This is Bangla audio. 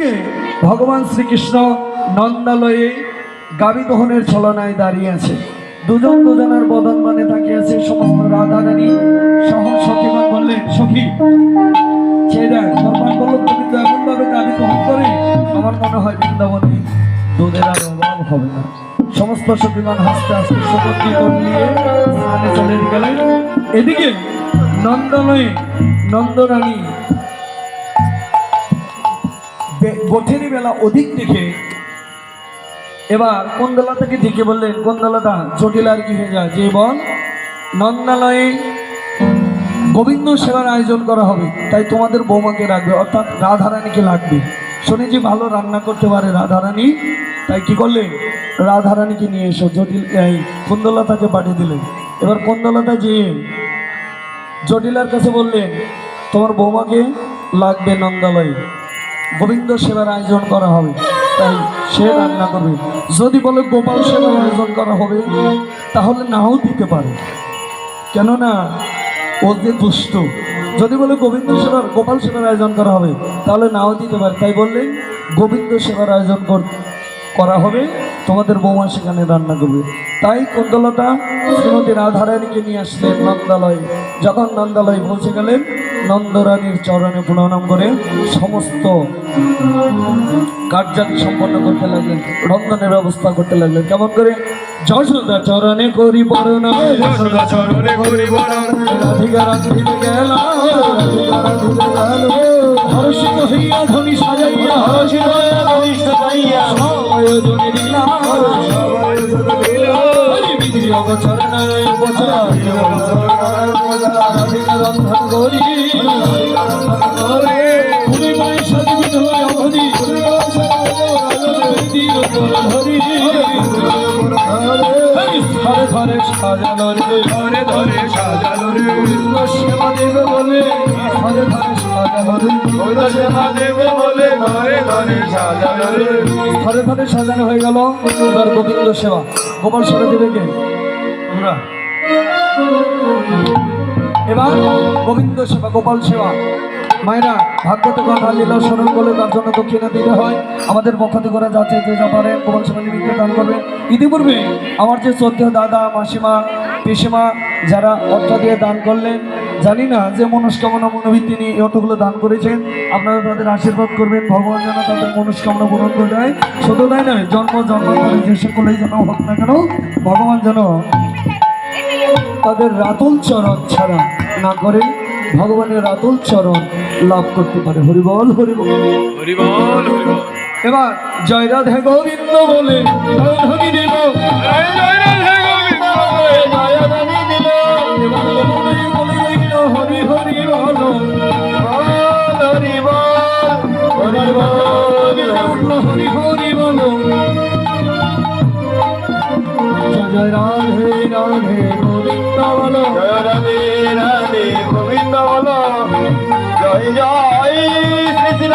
এদিকে ভগবান শ্রীকৃষ্ণ নন্দালয়ে গাবি দহনের ছলনায় দাঁড়িয়ে আছে। দুজন দুজনের বদন মানে তাকিয়েছে সমস্ত রাধা রানী। সহ সখীগণ বললেন, সখী সে তুমি তো এমন ভাবে গাবি দহন করে। আমার মনে হয় বৃন্দাবনে দুধের আর অভাব হবে না। সমস্ত সখীগণ হাসতে হাসতে সমুদ্রিত নিয়ে স্নানে চলে গেলেন। এদিকে নন্দনয়ে নন্দরানী বে- গোঠেরি বেলা অধিক দেখে এবার কোন্দলা থেকে ডেকে বললেন, কোন্দলাদা, জটিল আর কি হয়ে যায়? যে বল নন্দালয়ে গোবিন্দ সেবার আয়োজন করা হবে, তাই তোমাদের বৌমাকে রাখবে, অর্থাৎ রাধারানীকে লাগবে। শুনেছি, ভালো রান্না করতে পারে রাধারানী। তাই কি করলেন? রাধারানীকে নিয়ে এসো, জটিল, এই কুন্দলতাকে পাঠিয়ে দিলেন। এবার কুন্দলতা যে জটিলার কাছে বললেন, তোমার বৌমাকে লাগবে নন্দালয়ে গোবিন্দ সেবার আয়োজন করা হবে, তাই সে রান্না করবে। যদি বলে গোপাল সেবার আয়োজন করা হবে, তাহলে নাও দিতে পারে। কেননা, ও যে দুষ্ট, যদি বলে গোবিন্দ সেবার, গোপাল সেবার আয়োজন করা হবে, তাহলে নাও দিতে পারে। তাই বললে, গোবিন্দ সেবার আয়োজন কর- হবে, তোমাদের বৌমা সেখানে রান্না করবে। তাই কুন্দলতা শ্রীমতী রাধারানীকে নিয়ে আসলেন নন্দালয়। যখন নন্দালয় পৌঁছে গেলেন নন্দরানীর চরণে প্রণাম করে সমস্ত কার্যাদি সম্পন্ন করতে লাগলেন রন্ধনের ব্যবস্থা করতে লাগলেন। কেমন করে? যশোদা চরণে করি বরণ। যশোদা চরণে করি বরণ। রাধিকা রাধিতে গেল রাধিকা রাধিতে গেল। হর্ষিত হইয়া ধনী সাজাইয়া হর্ষিত হইয়া ধনী সাজাইয়া। আয়োজনে দিলাম। হরি বিধি অবচরণে উপচার রাধিকা রন্ধন করি। ধরে ধরে সাজানো ধরে ধরে ধরে ধরে ধরে ধরে ধরে ধরে হয়ে গেল এবার গোবিন্দ সেবা গোপাল সেবা দেবে কে আমরা এবার গোবিন্দ সেবা, গোপাল সেবা। মায়েরা, ভাগ্যতে কথা লীলা স্মরণ করলে তার জন্য দক্ষিণা দিতে হয়। আমাদের পক্ষ থেকে করা যাচ্ছে যে যা পারেন গোপাল সেবা নিমিত্তে দান করবে। ইতিপূর্বে আমার যে শ্রদ্ধেয় দাদা, মাসিমা, পিসিমা, যারা অর্থ দিয়ে দান করলেন, জানি না যে মনস্কামনা নিয়ে এই অর্থগুলো দান করেছেন, আপনারা তাদের আশীর্বাদ করবেন, ভগবান যেন তাদের মনস্কামনা পূরণ করে দেয়। শুধু তাই নয়, জন্ম জন্ম জন্মান্তরে যে সকলেই যেন হোক না কেন, ভগবান যেন তাদের রাতুল চরণ ছাড়া না করে ভগবানের রাতুল চরণ লাভ করতে পারে। হরিবল হরিবল হরি বল। হরি বল এবার জয় রাধে গোবিন্দ বলে দিল। হরি হরি বল। হরি বল হরি বল। হরি হরি বল। জয় রাধে রাধে গোবিন্দ বল। জয় রাধে রাধে জয় জয় শ্রী শ্রী